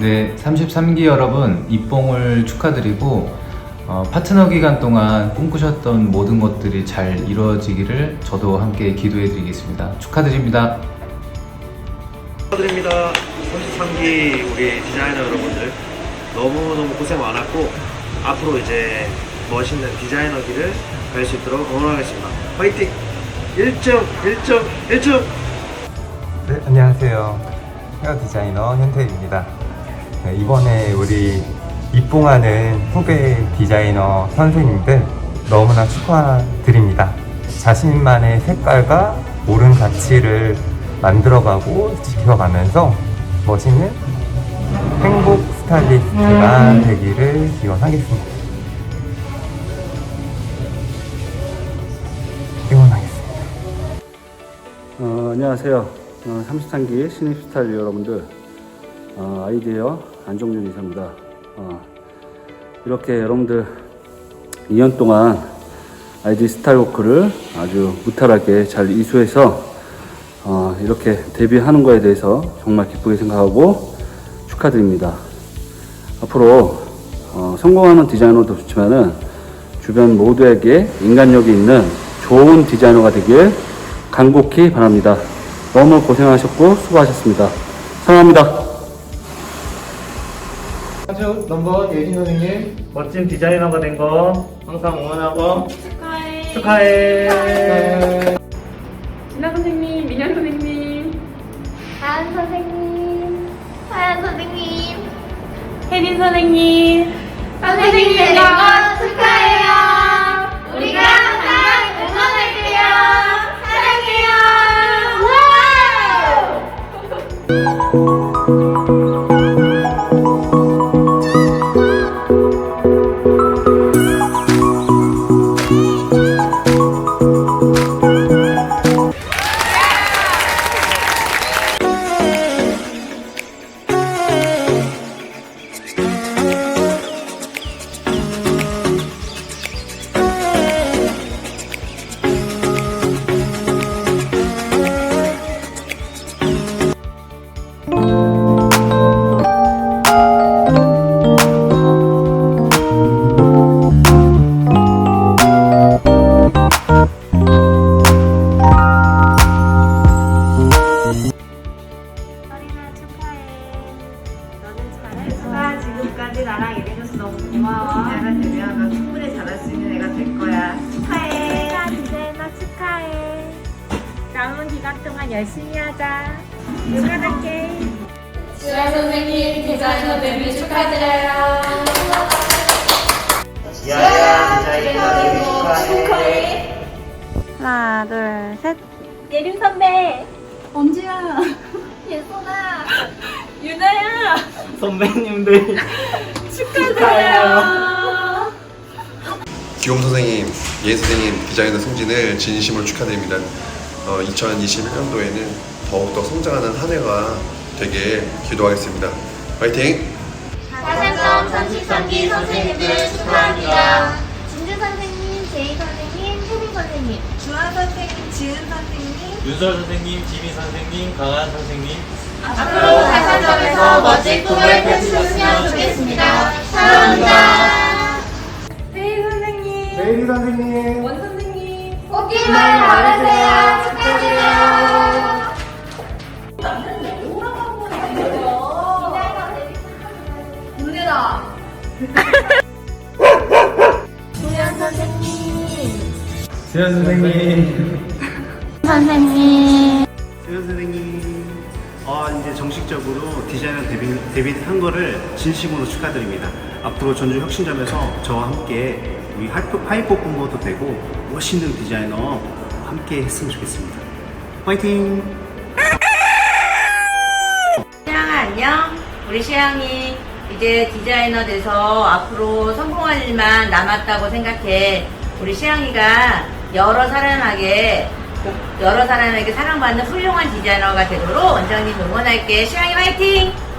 네, 33기 여러분 입봉을 축하드리고 어, 파트너 기간 동안 꿈꾸셨던 모든 것들이 잘 이루어지기를 저도 함께 기도해 드리겠습니다. 축하드립니다. 축하드립니다. 33기 우리 디자이너 여러분들 너무너무 고생 많았고 앞으로 이제 멋있는 디자이너 길을 갈 수 있도록 응원하겠습니다. 화이팅! 1점, 1점, 1점! 네, 안녕하세요. 헤어 디자이너 현태입니다. 네, 이번에 우리 입봉하는 후배 디자이너 선생님들 너무나 축하드립니다. 자신만의 색깔과 옳은 가치를 만들어가고 지켜가면서 멋있는 행복 스타일리스트가 되기를 기원하겠습니다. 응원하겠습니다. 어, 안녕하세요. 어, 33기 신입 스타일 여러분들. 어, 아이디어 안종준 이사입니다. 어, 이렇게 여러분들 2년 동안 아이디 스타일워크를 아주 무탈하게 잘 이수해서 어, 이렇게 데뷔하는 거에 대해서 정말 기쁘게 생각하고 축하드립니다. 앞으로 어, 성공하는 디자이너도 좋지만은 주변 모두에게 인간력이 있는 좋은 디자이너가 되길 간곡히 바랍니다. 너무 고생하셨고 수고하셨습니다. 사랑합니다. 한주 넘버 예진 선생님 멋진 디자이너가 된 거 항상 응원하고 축하해. 축하해! 진아 선생님, 민현 선생님, 다은 선생님, 화연 선생님, 혜린 선생님, 선생님 되는 거 축하해요. 우리가 항상 응원할게요. 사랑해요. 와우! 기간 동안 열심히 하자. 응원할게. 지아 선생님 디자이너 데뷔 축하드려요. 야야 디자이너 데뷔 축하해! 하나, 둘, 셋. 예림 선배, 엄지야, 예선아, 유나야, 선배님들 축하드려요. 기욤 선생님, 예 선생님, 디자이너 승진을 진심으로 축하드립니다. 어, 2021년도에는 더욱더 성장하는 한 해가 되게 기도하겠습니다. 화이팅! 다산점 33기 선생님들 축하합니다. 진주 선생님, 제이 선생님, 혜민 선생님, 주아 선생님, 지은 선생님, 윤설 선생님, 지미 선생님, 강한 선생님 앞으로 다산점에서 멋진 꿈을 펼치셨으면 좋겠습니다. 사랑합니다. 혜인 선생님, 메이리 선생님 원 선생님, 꽃길만 바르세요. 지현 선생님 선생님. 수현 선생님 어, 이제 정식적으로 디자이너 데뷔, 데뷔한 거를 진심으로 축하드립니다. 앞으로 전주 혁신점에서 저와 함께 우리 하이퍼, 본거도 되고 멋있는 디자이너 함께 했으면 좋겠습니다. 화이팅! 시영아 안녕. 우리 시영이 이제 디자이너 돼서 앞으로 성공할 일만 남았다고 생각해. 우리 시영이가 여러 사람에게 여러 사람에게 사랑받는 훌륭한 디자이너가 되도록 원장님 응원할게. 시영이 화이팅!